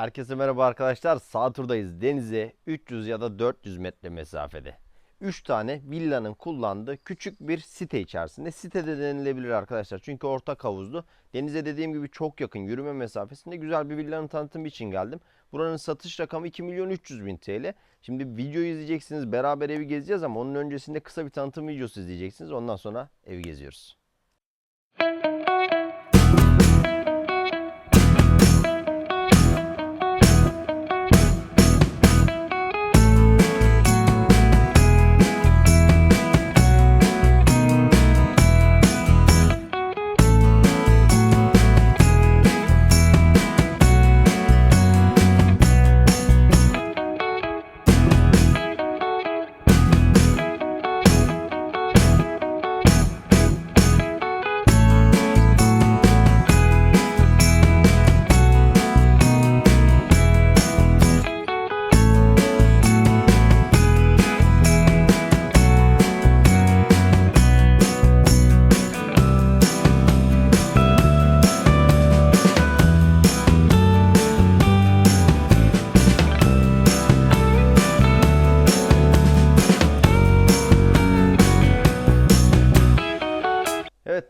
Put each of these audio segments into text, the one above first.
Herkese merhaba arkadaşlar. Sağ turdayız. Denize 300 ya da 400 metre mesafede. 3 tane villanın kullandığı küçük bir site içerisinde. Site de denilebilir arkadaşlar. Çünkü ortak havuzlu. Denize dediğim gibi çok yakın yürüme mesafesinde güzel bir villanın tanıtımı için geldim. Buranın satış rakamı 2 milyon 300 bin TL. Şimdi videoyu izleyeceksiniz. Beraber evi gezeceğiz ama onun öncesinde kısa bir tanıtım videosu izleyeceksiniz. Ondan sonra evi geziyoruz.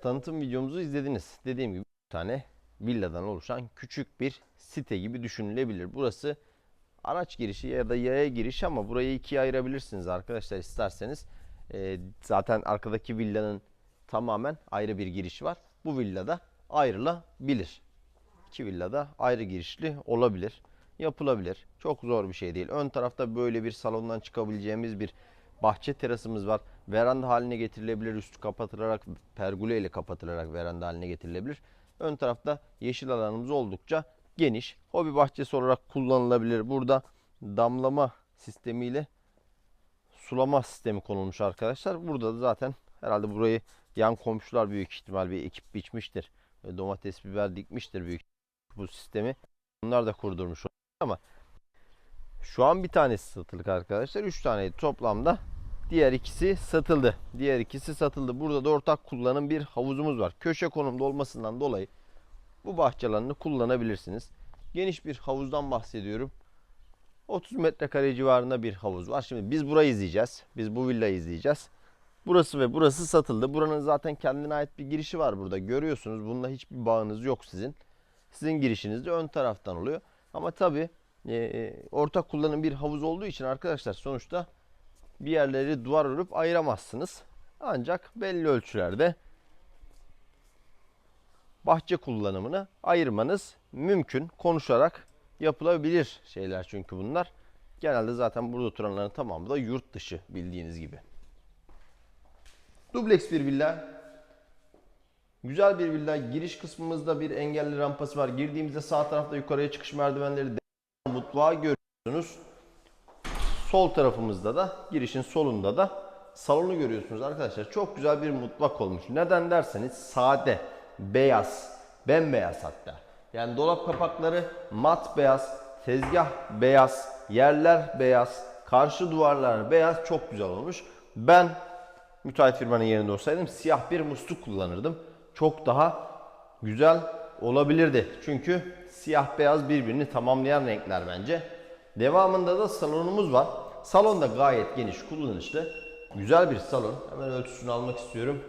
Tanıtım videomuzu izlediniz. Dediğim gibi bir tane villadan oluşan küçük bir site gibi düşünülebilir. Burası araç girişi ya da yaya giriş ama burayı ikiye ayırabilirsiniz arkadaşlar isterseniz. Ee, zaten arkadaki villanın tamamen ayrı bir girişi var. Bu villada ayrılabilir. İki villada ayrı girişli olabilir. Yapılabilir. Çok zor bir şey değil. Ön tarafta böyle bir salondan çıkabileceğimiz bir bahçe terasımız var. Veranda haline getirilebilir. Üstü kapatılarak pergole ile kapatılarak veranda haline getirilebilir. Ön tarafta yeşil alanımız oldukça geniş. Hobi bahçesi olarak kullanılabilir. Burada damlama sistemiyle sulama sistemi konulmuş arkadaşlar. Burada da zaten herhalde burayı yan komşular büyük ihtimal bir ekip biçmiştir. Ve Domates, biber dikmiştir büyük bu sistemi. Bunlar da kurdurmuş ama şu an bir tanesi satılık arkadaşlar. 3 tane toplamda. Diğer ikisi satıldı. Diğer ikisi satıldı. Burada da ortak kullanım bir havuzumuz var. Köşe konumda olmasından dolayı bu bahçe alanını kullanabilirsiniz. Geniş bir havuzdan bahsediyorum. 30 metrekare civarında bir havuz var. Şimdi biz burayı izleyeceğiz. Biz bu villayı izleyeceğiz. Burası ve burası satıldı. Buranın zaten kendine ait bir girişi var burada. Görüyorsunuz. Bununla hiçbir bağınız yok sizin. Sizin girişiniz de ön taraftan oluyor. Ama tabii e, ortak kullanım bir havuz olduğu için arkadaşlar sonuçta bir yerleri duvar örüp ayıramazsınız. Ancak belli ölçülerde bahçe kullanımını ayırmanız mümkün. Konuşarak yapılabilir şeyler çünkü bunlar. Genelde zaten burada oturanların tamamı da yurt dışı bildiğiniz gibi. Dubleks bir villa. Güzel bir villa. Giriş kısmımızda bir engelli rampası var. Girdiğimizde sağ tarafta yukarıya çıkış merdivenleri mutfağı görüyorsunuz. Sol tarafımızda da girişin solunda da salonu görüyorsunuz arkadaşlar. Çok güzel bir mutfak olmuş. Neden derseniz sade, beyaz, bembeyaz hatta. Yani dolap kapakları mat beyaz, tezgah beyaz, yerler beyaz, karşı duvarlar beyaz çok güzel olmuş. Ben müteahhit firmanın yerinde olsaydım siyah bir musluk kullanırdım. Çok daha güzel olabilirdi. Çünkü siyah beyaz birbirini tamamlayan renkler bence. Devamında da salonumuz var. Salon da gayet geniş, kullanışlı. Güzel bir salon. Hemen ölçüsünü almak istiyorum.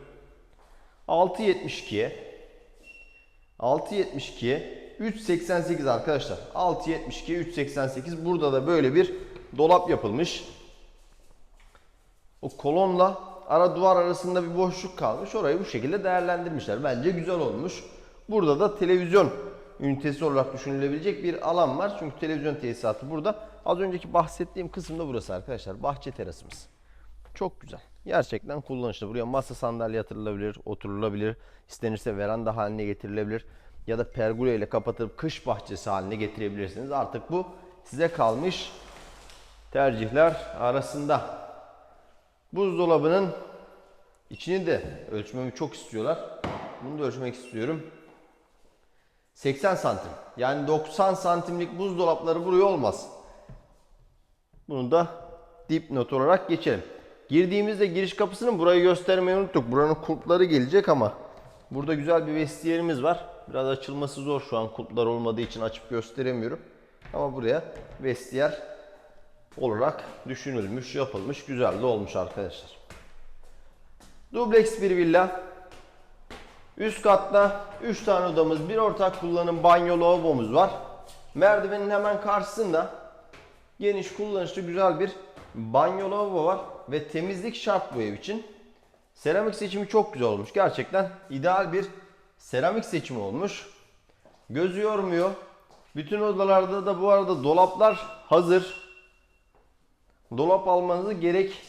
6.72'ye 6.72'ye 3.88 arkadaşlar. 6.72'ye 3.88. Burada da böyle bir dolap yapılmış. O kolonla ara duvar arasında bir boşluk kalmış. Orayı bu şekilde değerlendirmişler. Bence güzel olmuş. Burada da televizyon ünitesi olarak düşünülebilecek bir alan var. Çünkü televizyon tesisatı burada. Az önceki bahsettiğim kısım da burası arkadaşlar. Bahçe terasımız. Çok güzel. Gerçekten kullanışlı. Buraya masa sandalye yatırılabilir, oturulabilir. İstenirse veranda haline getirilebilir. Ya da pergole ile kapatılıp kış bahçesi haline getirebilirsiniz. Artık bu size kalmış tercihler arasında. Buzdolabının içini de ölçmemi çok istiyorlar. Bunu da ölçmek istiyorum. 80 santim. Yani 90 santimlik buzdolapları buraya olmaz. Bunu da dipnot olarak geçelim. Girdiğimizde giriş kapısının burayı göstermeyi unuttuk. Buranın kulpları gelecek ama burada güzel bir vestiyerimiz var. Biraz açılması zor şu an kulplar olmadığı için açıp gösteremiyorum. Ama buraya vestiyer olarak düşünülmüş, yapılmış, güzel de olmuş arkadaşlar. Dubleks bir villa. Üst katta 3 tane odamız, bir ortak kullanım banyo lavabomuz var. Merdivenin hemen karşısında geniş, kullanışlı, güzel bir banyo lavabo var ve temizlik şart bu ev için. Seramik seçimi çok güzel olmuş. Gerçekten ideal bir seramik seçimi olmuş. Gözü yormuyor. Bütün odalarda da bu arada dolaplar hazır. Dolap almanızı gerek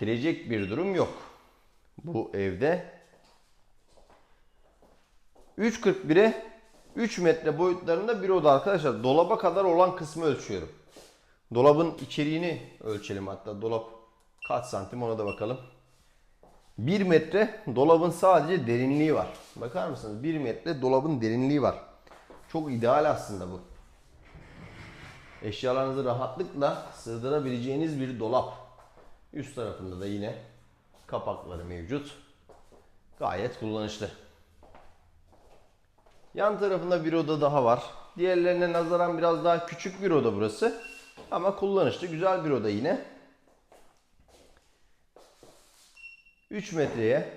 gerektirecek bir durum yok. Bu evde 3.41'e 3 metre boyutlarında bir oda arkadaşlar. Dolaba kadar olan kısmı ölçüyorum. Dolabın içeriğini ölçelim hatta. Dolap kaç santim ona da bakalım. 1 metre dolabın sadece derinliği var. Bakar mısınız? 1 metre dolabın derinliği var. Çok ideal aslında bu. Eşyalarınızı rahatlıkla sığdırabileceğiniz bir dolap. Üst tarafında da yine kapakları mevcut. Gayet kullanışlı. Yan tarafında bir oda daha var. Diğerlerine nazaran biraz daha küçük bir oda burası. Ama kullanışlı, güzel bir oda yine. 3 metreye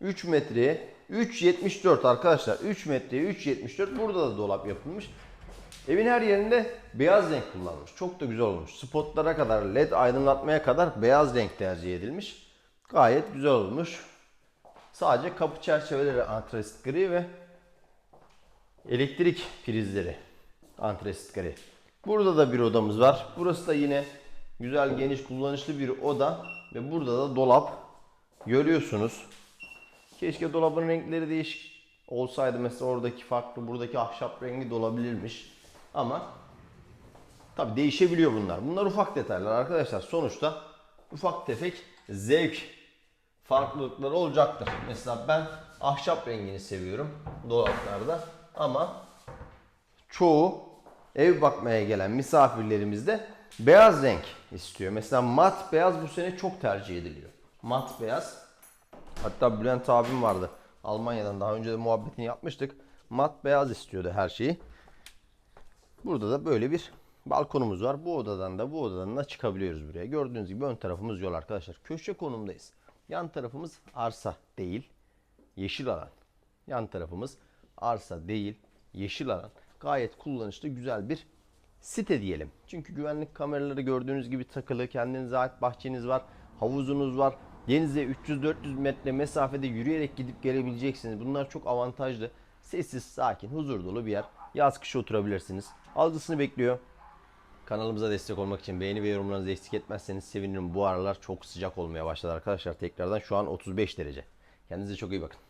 3 metreye 3.74 arkadaşlar. 3 metreye 3.74 burada da dolap yapılmış. Evin her yerinde beyaz renk kullanılmış. Çok da güzel olmuş. Spotlara kadar, led aydınlatmaya kadar beyaz renk tercih edilmiş. Gayet güzel olmuş. Sadece kapı çerçeveleri antresit gri ve elektrik prizleri antresit gri. Burada da bir odamız var. Burası da yine güzel, geniş, kullanışlı bir oda ve burada da dolap görüyorsunuz. Keşke dolabın renkleri değişik olsaydı. Mesela oradaki farklı, buradaki ahşap rengi de olabilirmiş. Ama tabi değişebiliyor bunlar. Bunlar ufak detaylar arkadaşlar. Sonuçta ufak tefek zevk farklılıkları olacaktır. Mesela ben ahşap rengini seviyorum dolaplarda ama çoğu ev bakmaya gelen misafirlerimiz de beyaz renk istiyor. Mesela mat beyaz bu sene çok tercih ediliyor. Mat beyaz. Hatta Bülent abim vardı. Almanya'dan daha önce de muhabbetini yapmıştık. Mat beyaz istiyordu her şeyi. Burada da böyle bir balkonumuz var. Bu odadan da bu odadan da çıkabiliyoruz buraya. Gördüğünüz gibi ön tarafımız yol arkadaşlar. Köşe konumdayız. Yan tarafımız arsa değil, yeşil alan. Yan tarafımız arsa değil, yeşil alan. Gayet kullanışlı, güzel bir site diyelim. Çünkü güvenlik kameraları gördüğünüz gibi takılı. Kendinize ait bahçeniz var, havuzunuz var. Denize 300-400 metre mesafede yürüyerek gidip gelebileceksiniz. Bunlar çok avantajlı. Sessiz, sakin, huzur dolu bir yer. Yaz kış oturabilirsiniz. Algısını bekliyor. Kanalımıza destek olmak için beğeni ve yorumlarınızı eksik etmezseniz sevinirim. Bu aralar çok sıcak olmaya başladı arkadaşlar. Tekrardan şu an 35 derece. Kendinize çok iyi bakın.